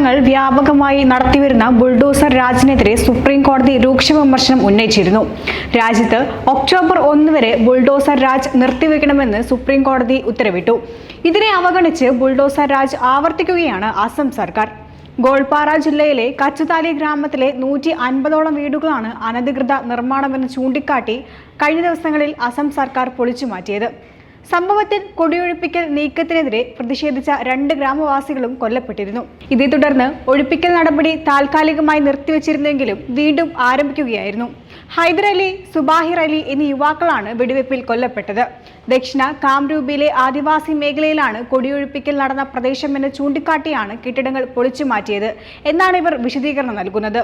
സംസ്ഥാനങ്ങൾ വ്യാപകമായി നടത്തിവരുന്ന ബുൾഡോസർ രാജിനെതിരെ സുപ്രീം കോടതി രൂക്ഷ വിമർശനം ഉന്നയിച്ചിരുന്നു. രാജ്യത്ത് ഒക്ടോബർ ഒന്ന് വരെ ബുൾഡോസർ രാജ് നിർത്തിവെക്കണമെന്ന് സുപ്രീം കോടതി ഉത്തരവിട്ടു. ഇതിനെ അവഗണിച്ച് ബുൾഡോസർ രാജ് ആവർത്തിക്കുകയാണ് അസം സർക്കാർ. ഗോൾപാറ ജില്ലയിലെ കച്ചുതാലി ഗ്രാമത്തിലെ നൂറ്റി അൻപതോളം വീടുകളാണ് അനധികൃത നിർമ്മാണമെന്ന് ചൂണ്ടിക്കാട്ടി കഴിഞ്ഞ ദിവസങ്ങളിൽ അസം സർക്കാർ പൊളിച്ചു മാറ്റിയത് സംഭവത്തിൽ കൊടിയൊഴിപ്പിക്കൽ നീക്കത്തിനെതിരെ പ്രതിഷേധിച്ച രണ്ട് ഗ്രാമവാസികളും കൊല്ലപ്പെട്ടിരുന്നു. ഇതേ തുടർന്ന് ഒഴിപ്പിക്കൽ നടപടി താൽക്കാലികമായി നിർത്തിവച്ചിരുന്നെങ്കിലും വീണ്ടും ആരംഭിക്കുകയായിരുന്നു. ഹൈദരലി സുബാഹിർ അലി എന്നീ യുവാക്കളാണ് വെടിവെപ്പിൽ കൊല്ലപ്പെട്ടത്. ദക്ഷിണ കാംരൂപിയിലെ ആദിവാസി മേഖലയിലാണ് കൊടിയൊഴിപ്പിക്കൽ നടന്ന പ്രദേശമെന്ന് ചൂണ്ടിക്കാട്ടിയാണ് കെട്ടിടങ്ങൾ പൊളിച്ചു മാറ്റിയത് എന്നാണ് ഇവർ വിശദീകരണം നൽകുന്നത്.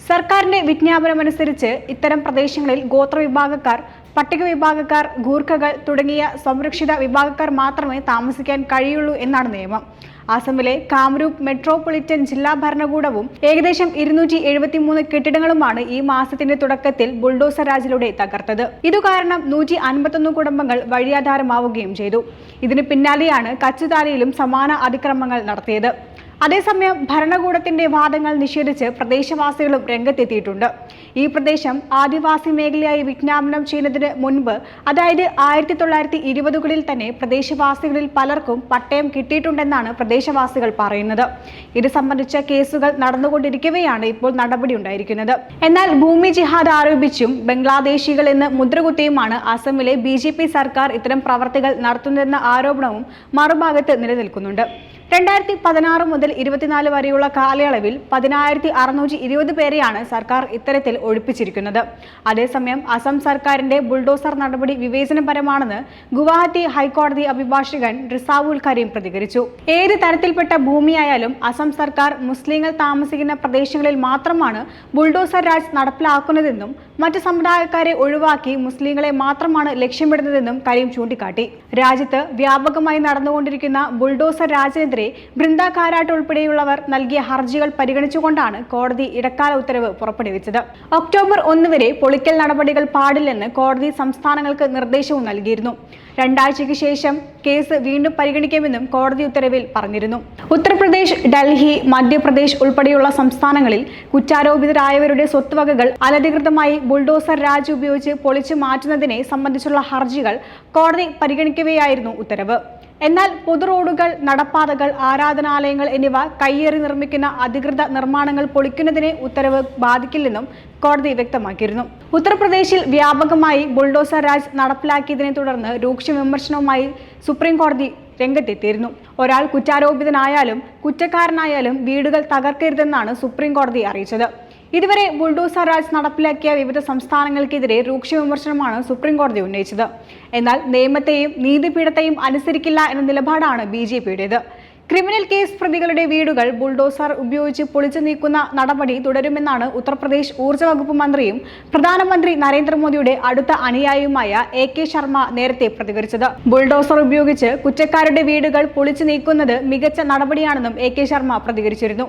സർക്കാരിന്റെ വിജ്ഞാപനമനുസരിച്ച് ഇത്തരം പ്രദേശങ്ങളിൽ ഗോത്രവിഭാഗക്കാർ പട്ടിക വിഭാഗക്കാർ ഗൂർഖകൾ തുടങ്ങിയ സംരക്ഷിത വിഭാഗക്കാർ മാത്രമേ താമസിക്കാൻ കഴിയുള്ളൂ എന്നാണ് നിയമം. ആസമിലെ കാമരൂപ് മെട്രോപൊളിറ്റൻ ജില്ലാ ഭരണകൂടവും ഏകദേശം ഇരുന്നൂറ്റി എഴുപത്തിമൂന്ന് കെട്ടിടങ്ങളുമാണ് ഈ മാസത്തിന്റെ തുടക്കത്തിൽ ബുൾഡോസർ രാജിലൂടെ തകർത്തത്. ഇതുകാരണം നൂറ്റി അൻപത്തൊന്ന് കുടുംബങ്ങൾ വഴിയാധാരമാവുകയും ചെയ്തു. ഇതിന് പിന്നാലെയാണ് കച്ചുതാലിയിലും സമാന അതിക്രമങ്ങൾ നടത്തിയത്. അതേസമയം ഭരണകൂടത്തിന്റെ വാദങ്ങൾ നിഷേധിച്ച് പ്രദേശവാസികളും രംഗത്തെത്തിയിട്ടുണ്ട്. ഈ പ്രദേശം ആദിവാസി മേഖലയായി വിജ്ഞാപനം ചെയ്യുന്നതിന് മുൻപ് അതായത് ആയിരത്തി തൊള്ളായിരത്തി ഇരുപതുകളിൽ തന്നെ പ്രദേശവാസികളിൽ പലർക്കും പട്ടയം കിട്ടിയിട്ടുണ്ടെന്നാണ് പ്രദേശവാസികൾ പറയുന്നത്. ഇത് സംബന്ധിച്ച കേസുകൾ നടന്നുകൊണ്ടിരിക്കവെയാണ് ഇപ്പോൾ നടപടി ഉണ്ടായിരിക്കുന്നത് എന്നാൽ ഭൂമി ജിഹാദ് ആരോപിച്ചും ബംഗ്ലാദേശികൾ എന്ന് മുദ്രകുത്തിയുമാണ് അസമിലെ ബി സർക്കാർ ഇത്തരം പ്രവർത്തികൾ നടത്തുന്നതെന്ന ആരോപണവും മറുഭാഗത്ത് നിലനിൽക്കുന്നുണ്ട്. രണ്ടായിരത്തി പതിനാറ് മുതൽ ഇരുപത്തിനാല് വരെയുള്ള കാലയളവിൽ പതിനായിരത്തി അറുന്നൂറ്റി ഇരുപത് പേരെയാണ് സർക്കാർ ഇത്തരത്തിൽ ഒഴിപ്പിച്ചിരിക്കുന്നത്. അതേസമയം അസം സർക്കാരിന്റെ ബുൾഡോസർ നടപടി വിവേചനപരമാണെന്ന് ഗുവാഹത്തി ഹൈക്കോടതി അഭിഭാഷകൻ റിസാവുൽ കരീം പ്രതികരിച്ചു. ഏത് തരത്തിൽപ്പെട്ട ഭൂമിയായാലും അസം സർക്കാർ മുസ്ലിങ്ങൾ താമസിക്കുന്ന പ്രദേശങ്ങളിൽ മാത്രമാണ് ബുൾഡോസർ രാജ് നടപ്പിലാക്കുന്നതെന്നും മറ്റ് സമുദായക്കാരെ ഒഴിവാക്കി മുസ്ലിങ്ങളെ മാത്രമാണ് ലക്ഷ്യമിടുന്നതെന്നും കരീം ചൂണ്ടിക്കാട്ടി. രാജ്യത്ത് വ്യാപകമായി നടന്നുകൊണ്ടിരിക്കുന്ന ബുൾഡോസർ രാജിനെതിരെ ബൃന്ദ കാരാട്ട് ഉൾപ്പെടെയുള്ളവർ നൽകിയ ഹർജികൾ പരിഗണിച്ചുകൊണ്ടാണ് കോടതി ഇടക്കാല ഉത്തരവ് പുറപ്പെടുവിച്ചത്. ഒക്ടോബർ ഒന്ന് വരെ പൊളിക്കൽ നടപടികൾ പാടില്ലെന്ന് കോടതി സംസ്ഥാനങ്ങൾക്ക് നിർദ്ദേശവും നൽകിയിരുന്നു. രണ്ടാഴ്ചയ്ക്ക് ശേഷം കേസ് വീണ്ടും പരിഗണിക്കുമെന്നും കോടതി ഉത്തരവിൽ പറഞ്ഞിരുന്നു. ഉത്തർപ്രദേശ് ഡൽഹി മധ്യപ്രദേശ് ഉൾപ്പെടെയുള്ള സംസ്ഥാനങ്ങളിൽ കുറ്റാരോപിതരായവരുടെ സ്വത്തുവകകൾ അനധികൃതമായി ബുൾഡോസർ രാജ് ഉപയോഗിച്ച് പൊളിച്ചു മാറ്റുന്നതിനെ സംബന്ധിച്ചുള്ള ഹർജികൾ കോടതി പരിഗണിക്കവെയായിരുന്നു ഉത്തരവ്. എന്നാൽ പൊതു റോഡുകൾ നടപ്പാതകൾ ആരാധനാലയങ്ങൾ എന്നിവ കയ്യേറി നിർമ്മിക്കുന്ന അധികൃത നിർമ്മാണങ്ങൾ പൊളിക്കുന്നതിനെ ഉത്തരവ് ബാധിക്കില്ലെന്നും കോടതി വ്യക്തമാക്കിയിരുന്നു. ഉത്തർപ്രദേശിൽ വ്യാപകമായി ബുൾഡോസർ രാജ് നടപ്പിലാക്കിയതിനെ തുടർന്ന് രൂക്ഷ വിമർശനവുമായി സുപ്രീം കോടതി രംഗത്തെത്തിയിരുന്നു. ഒരാൾ കുറ്റാരോപിതനായാലും കുറ്റക്കാരനായാലും വീടുകൾ തകർക്കരുതെന്നാണ് സുപ്രീം കോടതി അറിയിച്ചത്. ഇതുവരെ ബുൾഡോസർ രാജ് നടപ്പിലാക്കിയ വിവിധ സംസ്ഥാനങ്ങൾക്കെതിരെ രൂക്ഷ വിമർശനമാണ് സുപ്രീം കോടതി ഉന്നയിച്ചത്. എന്നാൽ നിയമത്തെയും നീതിപീഠത്തെയും അനുസരിക്കില്ല എന്ന നിലപാടാണ് ബി ജെ പിയുടേത്. ക്രിമിനൽ കേസ് പ്രതികളുടെ വീടുകൾ ബുൾഡോസർ ഉപയോഗിച്ച് പൊളിച്ചു നീക്കുന്ന നടപടി തുടരുമെന്നാണ് ഉത്തർപ്രദേശ് ഊർജ വകുപ്പ് മന്ത്രിയും പ്രധാനമന്ത്രി നരേന്ദ്രമോദിയുടെ അടുത്ത അനുയായിയുമായ എ കെ ശർമ്മ നേരത്തെ പ്രതികരിച്ചത്. ബുൾഡോസർ ഉപയോഗിച്ച് കുറ്റക്കാരുടെ വീടുകൾ പൊളിച്ചു നീക്കുന്നത് മികച്ച നടപടിയാണെന്നും എ കെ ശർമ്മ പ്രതികരിച്ചിരുന്നു.